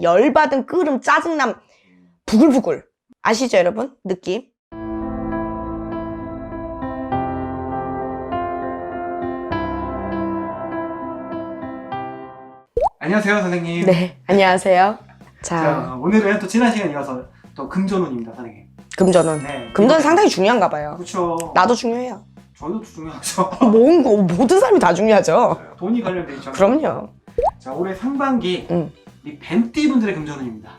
열받은 끓음 짜증남 부글부글 아시죠 여러분 느낌 안녕하세요 선생님. 네 안녕하세요 자 자, 오늘은 또 지난 시간 이어서 또 금전운입니다 선생님. 금전은 네. 금전은 상당히 중요한가 봐요 그렇죠. 나도 중요해요 저희도 중요하죠. 모은 거 모든 사람이 다 중요하죠 돈이 관련돼 있죠. 그럼요 자 올해 상반기 응. 이 뱀띠 분들의 금전운입니다.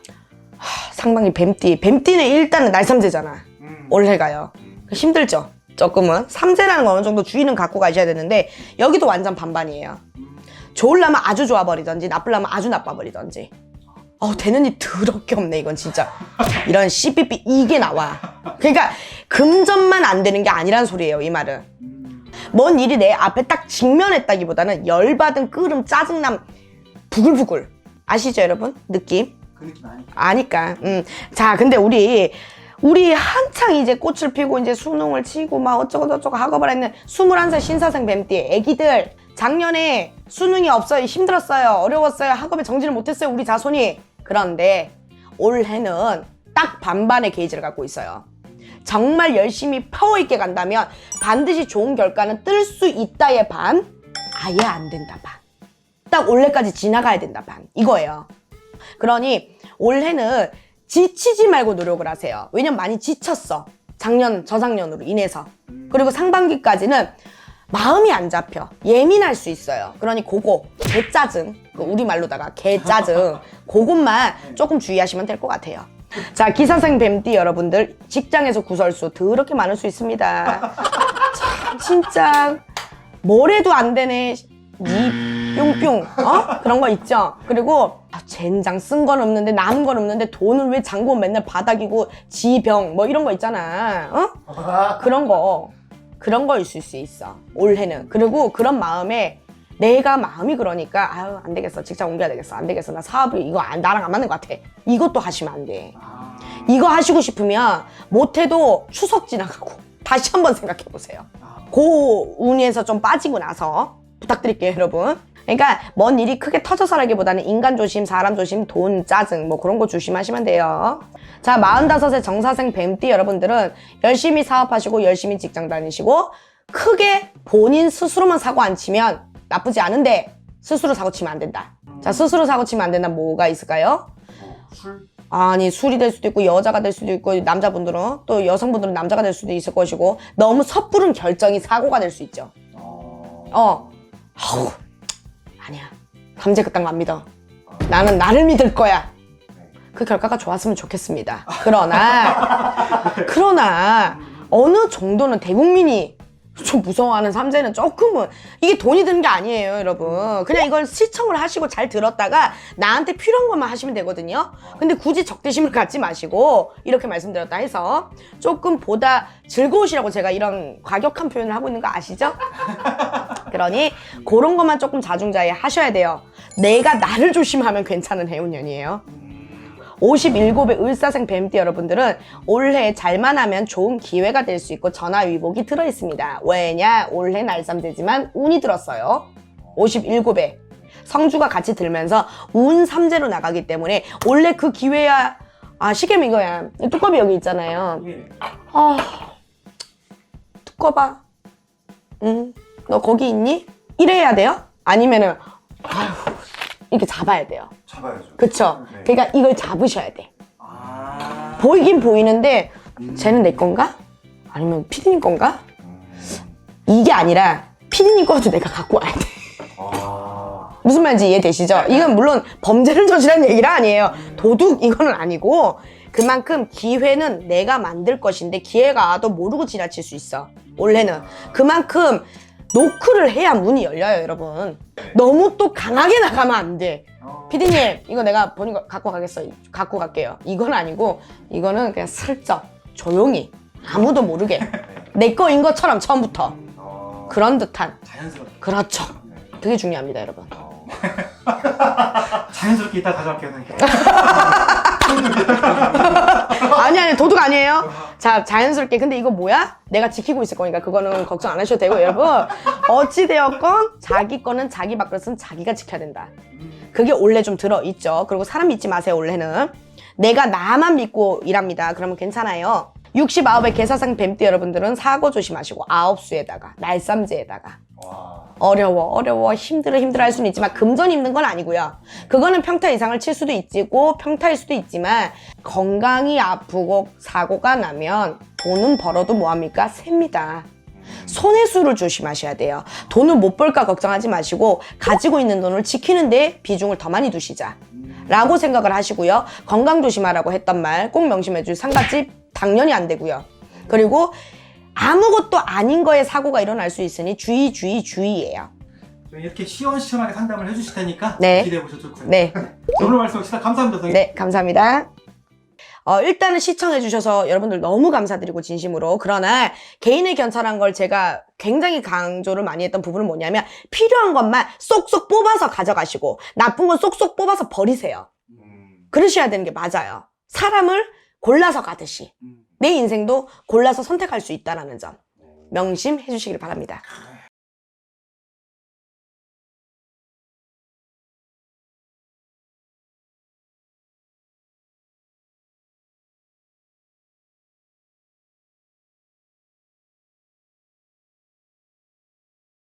상반기 뱀띠 뱀띠는 일단은 날삼재잖아 음. 올해가요 음. 힘들죠 조금은 삼재라는 거 어느 정도 주의는 갖고 가셔야 되는데 여기도 완전 반반이에요 음. 좋으려면 아주 좋아 버리던지 나쁘려면 아주 나빠 버리던지 어 되는 일 더럽게 없네 이건 진짜 이런 CPP 이게 나와 그러니까 금전만 안 되는 게 아니란 소리예요 이 말은 음. 뭔 일이 내 앞에 딱 직면했다기보다는 열받은 끓음 짜증남 부글부글 아시죠 여러분? 느낌? 그 느낌 아니까. 아니까. 음. 자 근데 우리 우리 한창 이제 꽃을 피고 이제 수능을 치고 막 어쩌고 저쩌고 학업을 했는 21살 신사생 뱀띠 애기들 작년에 수능이 없어요. 힘들었어요. 어려웠어요. 학업에 정진을 못했어요. 우리 자손이. 그런데 올해는 딱 반반의 게이지를 갖고 있어요. 정말 열심히 파워 있게 간다면 반드시 좋은 결과는 뜰 수 있다의 반 아예 안 된다 반 딱 올해까지 지나가야 된다 반 이거예요 그러니 올해는 지치지 말고 노력을 하세요. 왜냐면 많이 지쳤어. 작년, 저작년으로 인해서. 음. 그리고 상반기까지는 마음이 안 잡혀. 예민할 수 있어요. 그러니 그거, 개짜증. 그 우리말로다가 개짜증. 그것만 조금 주의하시면 될 것 같아요. 자, 기사생 뱀띠 여러분들, 직장에서 구설수 더럽게 많을 수 있습니다. 참, 진짜, 뭐래도 안 되네. 이 뿅뿅. 어? 그런 거 있죠? 그리고 아, 젠장 쓴 건 없는데 남은 건 없는데 돈을 왜 잔고 맨날 바닥이고 지병 뭐 이런 거 있잖아. 어? 그런 거. 그런 거일 수 있어 올해는. 그리고 그런 마음에 내가 마음이 그러니까 아유 안 되겠어. 직장 옮겨야 되겠어. 안 되겠어. 나 사업이 이거 안- 나랑 안 맞는 것 같아. 이것도 하시면 안돼. 아. 이거 하시고 싶으면 못해도 추석 지나가고 다시 한번 생각해 보세요. 아. 그 운에서 좀 빠지고 나서 부탁드릴게요, 여러분. 그러니까 먼 일이 크게 터져서라기보다는 인간 조심, 사람 조심, 돈, 짜증 뭐 그런 거 조심하시면 돼요. 자, 45세 정사생 뱀띠 여러분들은 열심히 사업하시고 열심히 직장 다니시고 크게 본인 스스로만 사고 안 치면 나쁘지 않은데 스스로 사고 치면 안 된다. 자, 스스로 사고 치면 안 된다 뭐가 있을까요? 뭐, 술. 아니 술이 될 수도 있고 여자가 될 수도 있고 남자분들은 또 여성분들은 남자가 될 수도 있을 것이고 너무 섣부른 결정이 사고가 될 수 있죠. 어. 어. 아우, 아니야. 감제 그딴 거 안 믿어. 나는 나를 믿을 거야. 네. 그 결과가 좋았으면 좋겠습니다. 그러나, 그러나, 어느 정도는 대국민이 좀 무서워하는 삼재는 조금은 이게 돈이 드는 게 아니에요, 여러분. 그냥 이걸 시청을 하시고 잘 들었다가 나한테 필요한 것만 하시면 되거든요. 근데 굳이 적대심을 갖지 마시고 이렇게 말씀드렸다 해서 조금 보다 즐거우시라고 제가 이런 과격한 표현을 하고 있는 거 아시죠? 그러니 그런 것만 조금 자중자애 하셔야 돼요. 내가 나를 조심하면 괜찮은 해운년이에요. 57의 을사생 뱀띠 여러분들은 올해 잘만 하면 좋은 기회가 될 수 있고 전화위복이 들어있습니다. 왜냐? 올해 날삼재지만 운이 들었어요. 57에 성주가 같이 들면서 운 삼재로 나가기 때문에 원래 그 기회야 아 시계면 이거야 뚜껑이 여기 있잖아요. 예. 아, 두꺼봐. 응, 너 거기 있니? 이래야 돼요? 아니면은, 아휴, 이렇게 잡아야 돼요. 잡아야죠. 그쵸? 네. 그러니까 이걸 잡으셔야 돼. 아. 보이긴 보이는데, 음. 쟤는 내 건가? 아니면 피디님 건가? 음. 이게 아니라, 피디님 거도 내가 갖고 와야 돼. 아. 무슨 말인지 이해되시죠? 이건 물론 범죄를 저지른 얘기는 아니에요. 도둑 이거는 아니고 그만큼 기회는 내가 만들 것인데 기회가 와도 모르고 지나칠 수 있어. 올해는 그만큼 노크를 해야 문이 열려요, 여러분. 너무 또 강하게 나가면 안 돼. 어. 피디님, 이거 내가 본인 거 갖고 가겠어. 갖고 갈게요. 이건 아니고 이거는 그냥 슬쩍 조용히 아무도 모르게 내 거인 것처럼 처음부터 어. 그런 듯한 자연스럽게. 그렇죠. 네. 그게 중요합니다, 여러분. 어. 자연스럽게 이따 가져갈게요. 아니 아니 도둑 아니에요. 자 자연스럽게 근데 이거 뭐야? 내가 지키고 있을 거니까 그거는 걱정 안 하셔도 되고 여러분 어찌 되었건 자기 거는 자기 밥그릇은 자기가 지켜야 된다. 음. 그게 원래 좀 들어 있죠. 그리고 사람 믿지 마세요, 원래는. 내가 나만 믿고 일합니다. 그러면 괜찮아요. 69의 개사상 뱀띠 여러분들은 사고 조심하시고 아홉수에다가 날쌈제에다가 와. 어려워 어려워 힘들어 힘들어 할 수는 있지만 금전 입는 건 아니고요. 그거는 평타 이상을 칠 수도 있고 평타일 수도 있지만 건강이 아프고 사고가 나면 돈은 벌어도 뭐합니까? 셉니다. 손해수를 조심하셔야 돼요. 돈을 못 벌까 걱정하지 마시고 가지고 있는 돈을 지키는 데 비중을 더 많이 두시자. 라고 생각을 하시고요. 건강 조심하라고 했던 말 꼭 명심해 주세요. 상갓집 당연히 안 되고요. 그리고 아무것도 아닌 거에 사고가 일어날 수 있으니 주의 주의 주의예요. 좀 이렇게 시원시원하게 상담을 해주실 테니까 네. 기대해 보셔도 좋고요. 네. 오늘 말씀 진짜 감사합니다, 선생님. 네, 감사합니다. 어, 일단은 시청해주셔서 여러분들 너무 감사드리고 진심으로. 그러나 개인의 견찰한 걸 제가 굉장히 강조를 많이 했던 부분은 뭐냐면 필요한 것만 쏙쏙 뽑아서 가져가시고 나쁜 건 쏙쏙 뽑아서 버리세요. 음, 그러셔야 되는 게 맞아요. 사람을 골라서 가듯이 음. 내 인생도 골라서 선택할 수 있다는 점 명심해 주시길 바랍니다.